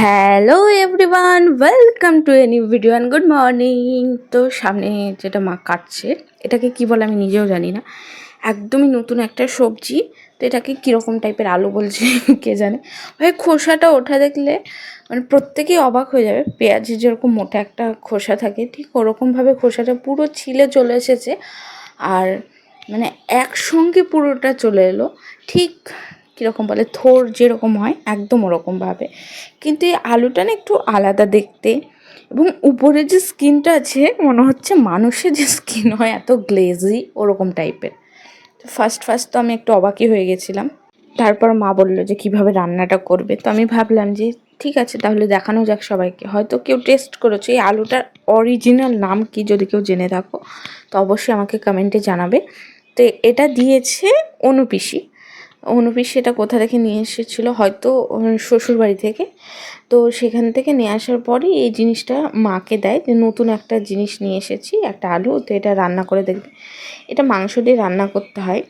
Hello everyone welcome to a new video and good morning তো সামনে যেটা মা কাটছে, এটাকে কি বলে আমি নিজেও জানি না। একদমই নতুন একটা সবজি, তো এটাকে কীরকম টাইপের আলু বলছে, কে জানে। ভাই, খোসাটা ওঠা দেখলে মানে প্রত্যেকেই অবাক হয়ে যাবে। পেঁয়াজের যেরকম মোটা একটা খোসা থাকে, ঠিক ওরকমভাবে খোসাটা পুরো ছিলে চলে এসেছে। আর মানে একসঙ্গে পুরোটা চলে এলো, ঠিক কীরকম বলে? থোর যেরকম হয়, একদম ওরকমভাবে। কিন্তু এই আলুটা না একটু আলাদা দেখতে এবং উপরে যে স্কিনটা আছে, মনে হচ্ছে মানুষের যে স্কিন হয়, এত গ্লেজি, ওরকম টাইপের। তো ফার্স্ট ফার্স্ট তো আমি একটু অবাকই হয়ে গেছিলাম। তারপর মা বলল যে, কীভাবে রান্নাটা করবে? তো আমি ভাবলাম যে, ঠিক আছে, তাহলে দেখানো যাক সবাইকে। হয়তো কেউ টেস্ট করেছে, এই আলুটার অরিজিনাল নাম কি যদি কেউ জেনে থাকো, তো অবশ্যই আমাকে কমেন্টে জানাবে। তো এটা দিয়েছে অনুপিসি। অনুপিস সেটা কোথা থেকে নিয়ে এসেছিল? হয়তো শ্বশুর বাড়ি থেকে। তো সেখান থেকে নিয়ে আসার পরই এই জিনিসটা মাকে দেয় যে, নতুন একটা জিনিস নিয়ে এসেছি, একটা আলু, তো এটা রান্না করে দেখবে। এটা মাংস দিয়ে রান্না করতে হয়।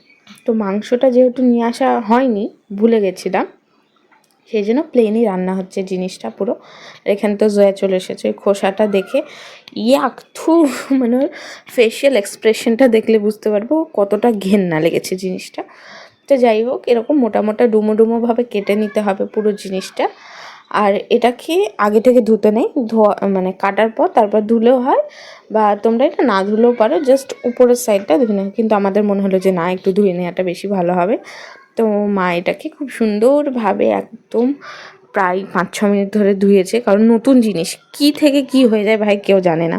তো মাংসটা যেহেতু নিয়ে আসা হয়নি, ভুলে গেছিলাম। সেই জন্য প্লেনই রান্না হচ্ছে জিনিসটা পুরো। এখানে তো জয়া চলে এসেছে। ওই খোসাটা দেখে, ইয়াক, থু মানে ফেশিয়াল এক্সপ্রেশনটা দেখলে বুঝতে পারব, কতটা ঘেন্না লেগেছে জিনিসটা। তো যাই হোক এরকম মোটা মোটা ডুমো ডুমোভাবে কেটে নিতে হবে পুরো জিনিসটা। আর এটাকে আগে থেকে ধুতে নেই, ধোয়া মানে কাটার পর তারপর ধুলেও হয়। বা তোমরা এটা না ধুলেও পারো, জাস্ট উপরের সাইডটা ধুয়ে নেয় কিন্তু আমাদের মনে হলো যে না, একটু ধুয়ে নেওয়াটা বেশি ভালো হবে। তো মা এটাকে খুব সুন্দরভাবে একদম প্রায় পাঁচ ছ মিনিট ধরে ধুয়েছে। কারণ নতুন জিনিস, কি থেকে কি হয়ে যায় ভাই কেউ জানে না।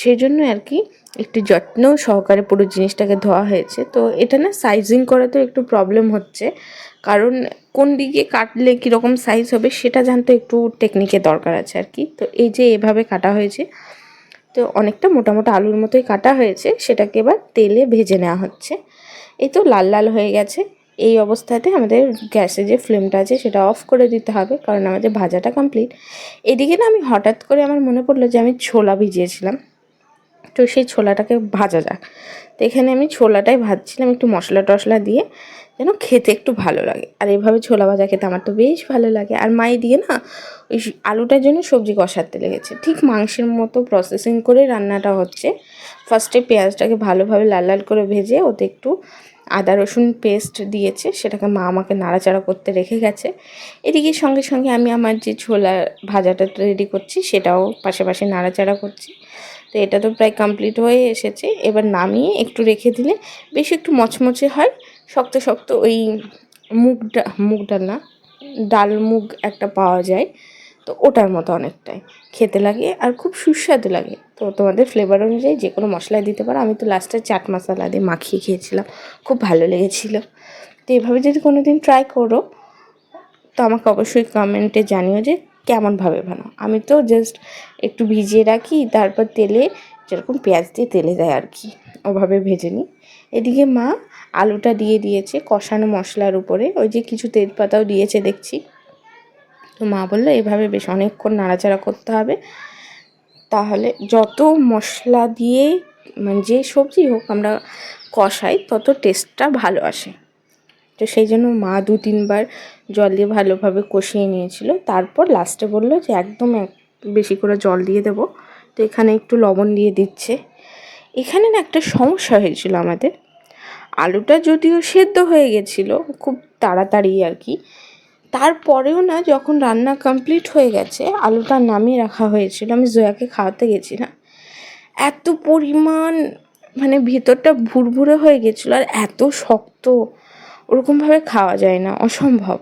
সেই জন্য আর কি একটু যত্ন সহকারে পুরো জিনিসটাকে ধোয়া হয়েছে। তো এটা না সাইজিং করাতেও একটু প্রবলেম হচ্ছে। কারণ কোন দিকে কাটলে কীরকম সাইজ হবে সেটা জানতে একটু টেকনিকের দরকার আছে আর কি। তো এই যে এভাবে কাটা হয়েছে, তো অনেকটা মোটামোটা আলুর মতোই কাটা হয়েছে। সেটাকে এবার তেলে ভেজে নেওয়া হচ্ছে। এই তো লাল লাল হয়ে গেছে। এই অবস্থাতে আমাদের গ্যাসে যে ফ্লেমটা আছে সেটা অফ করে দিতে হবে, কারণ আমাদের ভাজাটা কমপ্লিট এদিকে না আমি হঠাৎ করে আমার মনে পড়ল যে আমি ছোলা ভিজিয়েছিলাম। তো সেই ছোলাটাকে ভাজা যাক। তো এখানে আমি ছোলাটাই ভাজছিলাম একটু মশলা টশলা দিয়ে। যেন খেতে একটু ভালো লাগে। আর এভাবে ছোলা ভাজা খেতে আমার তো বেশ ভালো লাগে। আর মাই দিয়ে না ওই আলুটার জন্য সবজি কষাতে লেগেছে। ঠিক মাংসের মতো প্রসেসিং করে রান্নাটা হচ্ছে। ফার্স্টে পেঁয়াজটাকে ভালোভাবে লাল লাল করে ভেজে ওতে একটু আদা, রসুন পেস্ট দিয়েছে। সেটাকে মা আমাকে নাড়াচাড়া করতে রেখে গেছে। এদিকে সঙ্গে সঙ্গে আমি আমার যে ছোলা ভাজাটা রেডি করছি, সেটাও পাশে নাড়াচাড়া করছি। তো এটা তো প্রায় কমপ্লিট হয়ে এসেছে। এবার নামিয়ে একটু রেখে দিলে বেশি একটু মচমচে হয়। শক্ত শক্ত ওই মুগ মুগ ডাল না? ডাল মুগ একটা পাওয়া যায়। তো ওটার মতো অনেকটাই। খেতে লাগে আর খুব সুস্বাদু লাগে। তো তোমাদের ফ্লেভার অনুযায়ী যে কোনো মশলাই দিতে পারো। আমি তো লাস্টে চাট মশলা দিয়ে মাখিয়ে খেয়েছিলাম। খুব ভালো লেগেছিলো। তো এভাবে যদি কোনো দিন ট্রাই করো, তো আমাকে অবশ্যই কমেন্টে জানিও যে কেমনভাবে বানাও। আমি তো জাস্ট একটু ভিজিয়ে রাখি, তারপর তেলে যেরকম পেঁয়াজ দিয়ে তেলে দেয় আর কি। ওভাবে ভেজে নিই। এদিকে মা আলুটা দিয়ে দিয়েছে কষানো মশলার উপরে। ওই যে কিছু তেজপাতাও দিয়েছে, দেখছি। তো মা বলল, এভাবে বেশ অনেকক্ষণ নাড়াচাড়া করতে হবে। তাহলে যত মশলা দিয়ে মানে যে সবজি হোক আমরা কষাই, তত টেস্টটা ভালো আসে। তো সেই জন্য মা দু তিনবার জল দিয়ে ভালোভাবে কষিয়ে নিয়েছিল। তারপর লাস্টে বলল যে, একদম এক, বেশি করে জল দিয়ে দেবো। তো এখানে একটু লবণ দিয়ে দিচ্ছে। এখানে না একটা সমস্যা হয়েছিল আমাদের। আলুটা যদিও সেদ্ধ হয়ে গেছিল, খুব তাড়াতাড়ি আর কি, তারপরেও না যখন রান্না কমপ্লিট হয়ে গেছে, আলুটা নামিয়ে রাখা হয়েছিল, আমি জয়াকে খাওয়াতে গেছিলাম। এত পরিমাণ মানে ভিতরটা ভুরভুরে হয়ে গেছিল আর এত শক্ত, ওরকমভাবে খাওয়া যায় না, অসম্ভব।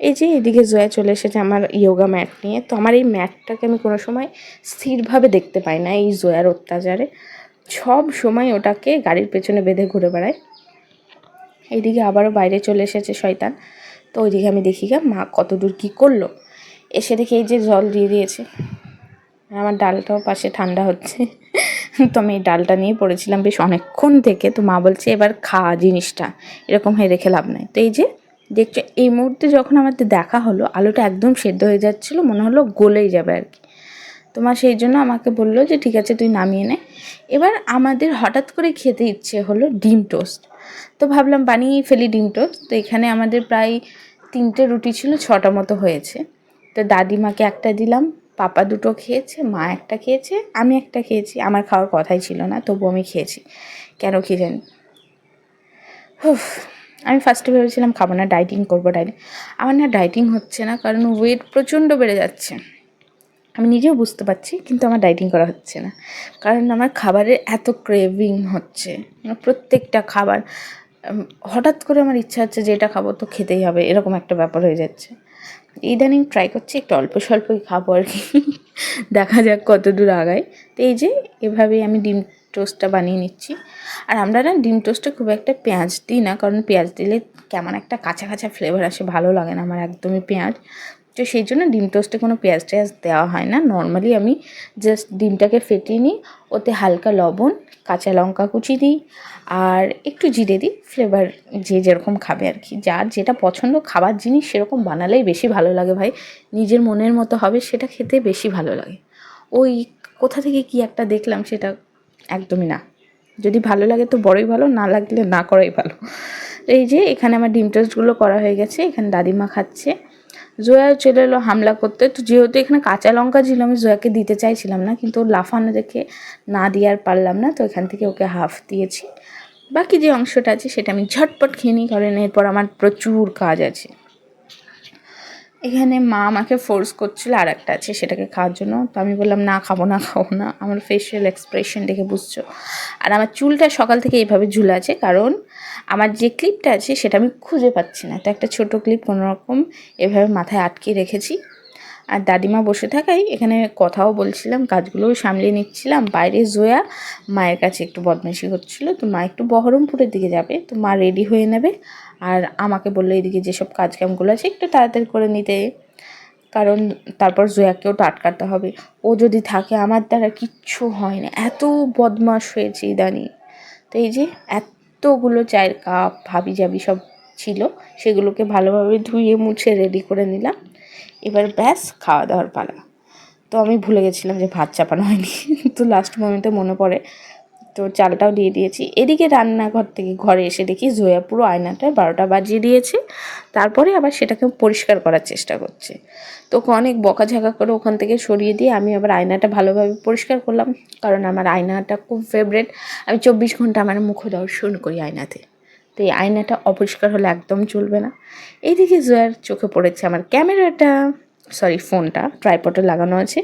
এই যে এদিকে জয়া চলে এসেছে আমার ইয়োগা ম্যাট নিয়ে, তো আমার এই ম্যাটটাকে আমি কোনো সময় স্থিরভাবে দেখতে পাই না, এই জয়ার অত্যাচারে। সব সময় ওটাকে গাড়ির পেছনে বেঁধে ঘুরে বেড়ায়। এইদিকে আবারও বাইরে চলে এসেছে শয়তান। তো ওইদিকে আমি দেখি গা, মা কত দূর কী করল? এসে দেখি এই যে জল দিয়ে দিয়েছে। আমার ডালটাও পাশে ঠান্ডা হচ্ছে। তো আমি ডালটা নিয়ে পড়েছিলাম বেশ অনেকক্ষণ থেকে। তো মা বলছে, এবার খা জিনিসটা। এরকম হয়ে রেখে লাভ নাই। তো এই যে, দেখছ, এই মুহূর্তে যখন আমাদের দেখা হলো, আলুটা একদম সেদ্ধ হয়ে যাচ্ছিল, মনে হলো গলেই যাবে আর কি। তোমার সেই জন্য আমাকে বলল যে, ঠিক আছে, তুই নামিয়ে নে। এবার আমাদের হঠাৎ করে খেতে ইচ্ছে হলো ডিম টোস্ট। তো ভাবলাম বানিয়েই ফেলি ডিম টোস্ট। তো এখানে আমাদের প্রায় তিনটে রুটি ছিল, ছটা মতো হয়েছে। তো দাদিমাকে একটা দিলাম, পাপা দুটো খেয়েছে, মা একটা খেয়েছে, আমি একটা খেয়েছি। আমার খাওয়ার কথাই ছিল না তবু আমি খেয়েছি। কেন কি জানি? হুফ আমি ফার্স্টে ভেবেছিলাম খাব না ডাইটিং করব ডাইটিং আমার না ডাইটিং হচ্ছে না, কারণ ওয়েট প্রচণ্ড বেড়ে যাচ্ছে। আমি নিজেও বুঝতে পারছি, কিন্তু আমার ডাইটিং করা হচ্ছে না। কারণ আমার খাবারের এত ক্রেভিং হচ্ছে। প্রত্যেকটা খাবার হঠাৎ করে আমার ইচ্ছা হচ্ছে যে এটা খাব তো খেতেই হবে, এরকম একটা ব্যাপার হয়ে যাচ্ছে। ইদানিং ট্রাই করছি, একটু অল্প স্বল্পই খাব আর কি। দেখা যাক কত দূর আগায়। তো এই যে, এভাবেই আমি ডিম টোস্টটা বানিয়ে নিচ্ছি। আর আমরা না ডিম টোস্টে খুব একটা পেঁয়াজ দিই না, কারণ পেঁয়াজ দিলে কেমন একটা কাঁচা কাঁচা ফ্লেভার আসে, ভালো লাগে না আমার একদমই পেঁয়াজ। তো সেই জন্য ডিম টোস্টে কোনো পেঁয়াজ টেয়াজ দেওয়া হয় না। নর্মালি আমি জাস্ট ডিমটাকে ফেটিয়ে নিই, ওতে হালকা লবণ, কাঁচা লঙ্কা কুচি দিই, আর একটু জিরে দিই ফ্লেভার যে যেরকম খাবে আর কি। যার যেটা পছন্দ খাবার জিনিস সেরকম বানালেই বেশি ভালো লাগে ভাই। নিজের মনের মতো হবে, সেটা খেতে বেশি ভালো লাগে। ওই কোথা থেকে কি একটা দেখলাম সেটা একদমই না। যদি ভালো লাগে তো বড়ই ভালো, না লাগলে না করাই ভালো। এই যে এখানে আমার ডিম টোস্টগুলো করা হয়ে গেছে, এখানে দাদিমা খাচ্ছে। জয়া চলে এলো হামলা করতে। তো যেহেতু এখানে কাঁচা লঙ্কা ছিল, আমি জয়াকে দিতে চাইছিলাম না, কিন্তু লাফানো দেখে না দিয়ে আর পারলাম না, তো এখান থেকে ওকে হাফ দিয়েছি। বাকি যে অংশটা আছে সেটা আমি ঝটপট খেয়ে নিই, কারণ এরপর আমার প্রচুর কাজ আছে। এখানে মা আমাকে ফোর্স করছিল আর একটা আছে, সেটাকে খাওয়ার জন্য। তো আমি বললাম, না, খাব না খাব না। আমার ফেশিয়াল এক্সপ্রেশন দেখে বুঝছ। আর আমার চুলটা সকাল থেকে এইভাবে ঝুলে আছে কারণ আমার যে ক্লিপটা আছে, সেটা আমি খুঁজে পাচ্ছি না। তো একটা ছোট ক্লিপ কোনোরকম এভাবে মাথায় আটকে রেখেছি। আর দাদিমা বসে থাকাই এখানে কথাও বলছিলাম, কাজগুলোও সামলে নিচ্ছিলাম। বাইরে জোয়া, মায়ের কাছে একটু বদমাইশি হচ্ছিল। তো মা একটু বহরমপুরের দিকে যাবে। তো মা রেডি হয়ে নেবে। আর আমাকে বলল, এদিকে যেসব কাজ কামগুলো আছে, একটু তাড়াতাড়ি করে নিতে। কারণ তারপর জয়াকেও তো আটকাতে হবে। ও যদি থাকে, আমার দ্বারা কিচ্ছু হয় না। এত বদমাস হয়েছে ইদানি। তো এই যে এতগুলো চায়ের কাপ ভাবি জাবি সব ছিল, সেগুলোকে ভালোভাবে ধুয়ে মুছে রেডি করে নিলাম। এবার ব্যাস খাওয়া দাওয়ার পালা। তো আমি ভুলে গেছিলাম যে ভাত চাপানো হয়নি। তো লাস্ট মোমেন্টে মনে পড়ে, তো চালটাও দিয়ে দিয়েছি। এদিকে রান্নাঘর থেকে ঘরে এসে দেখি জয়া পুরো আয়নাটা বারোটা বাজিয়ে দিয়েছে। তারপরে আবার সেটাকে পরিষ্কার করার চেষ্টা করছে। তো অনেক বকাঝাকা করে ওখান থেকে সরিয়ে দিয়ে আমি আবার আয়নাটা ভালোভাবে পরিষ্কার করলাম। কারণ আমার আয়নাটা খুব ফেভারেট আমি চব্বিশ ঘণ্টা আমার মুখ দর্শন করি আয়নাতে। তো এই আয়নাটা অপরিষ্কার হলে একদম চলবে না। এইদিকে জয়ার চোখে পড়েছে আমার ক্যামেরাটা সরি ফোনটা ট্রাইপটে লাগানো আছে।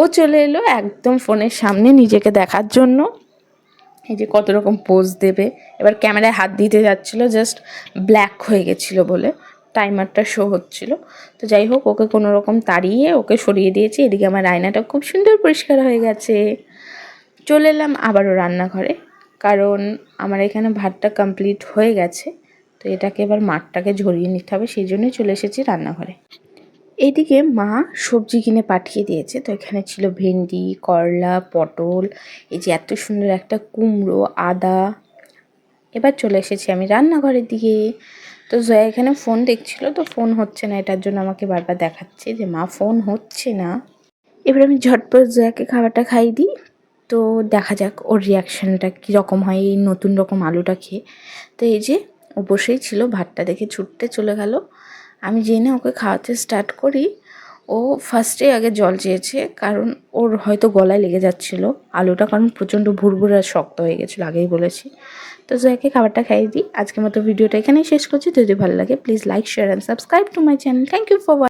ও চলে এলো একদম ফোনের সামনে নিজেকে দেখার জন্য। এই যে কত রকম পোজ দেবে। এবার ক্যামেরায় হাত দিতে যাচ্ছিল জাস্ট ব্ল্যাক হয়ে গেছিল বলে টাইমারটা শো হচ্ছিল। তো যাই হোক, ওকে কোনো রকম তাড়িয়ে ওকে সরিয়ে দিয়েছি। এদিকে আমার আয়নাটা খুব সুন্দর পরিষ্কার হয়ে গেছে। চলে এলাম আবারও রান্নাঘরে। কারণ আমার এখানে ভাতটা কমপ্লিট হয়ে গেছে, তো এটাকে এবার মাঠটাকে ঝরিয়ে নিতে হবে, সেই জন্যই চলে এসেছি রান্নাঘরে। এইদিকে মা সবজি কিনে পাঠিয়ে দিয়েছে, তো এখানে ছিল ভেন্ডি, করলা, পটল, এই যে এত সুন্দর একটা কুমড়ো, আদা। এবার চলে এসেছি আমি রান্নাঘরের দিকে। তো জয়া এখানে ফোন দেখছিল, তো ফোন হচ্ছে না, এটার জন্য আমাকে বারবার দেখাচ্ছে যে মা ফোন হচ্ছে না। এবার আমি ঝটপট জয়াকে খাবারটা খাইয়ে দিই। তো দেখা যাক ওর রিয়াকশানটা কীরকম হয়, এই নতুন রকম আলুটা খেয়ে। তো এই যে, ও বসেই ছিল, ভাতটা দেখে ছুটতে চলে গেল। আমি জেনে ওকে খাওয়াতে স্টার্ট করি। ও ফার্স্টে আগে জল চেয়েছে, কারণ ওর হয়তো গলায় লেগে যাচ্ছিল আলুটা, কারণ প্রচণ্ড ভুরভুরে শক্ত হয়ে গেছিল, আগেই বলেছি। তো জয়াকে খাবারটা খাইয়ে দিই। আজকের মতো ভিডিওটা এখানেই শেষ করছি। যদি ভালো লাগে please like share and subscribe to my channel thank you for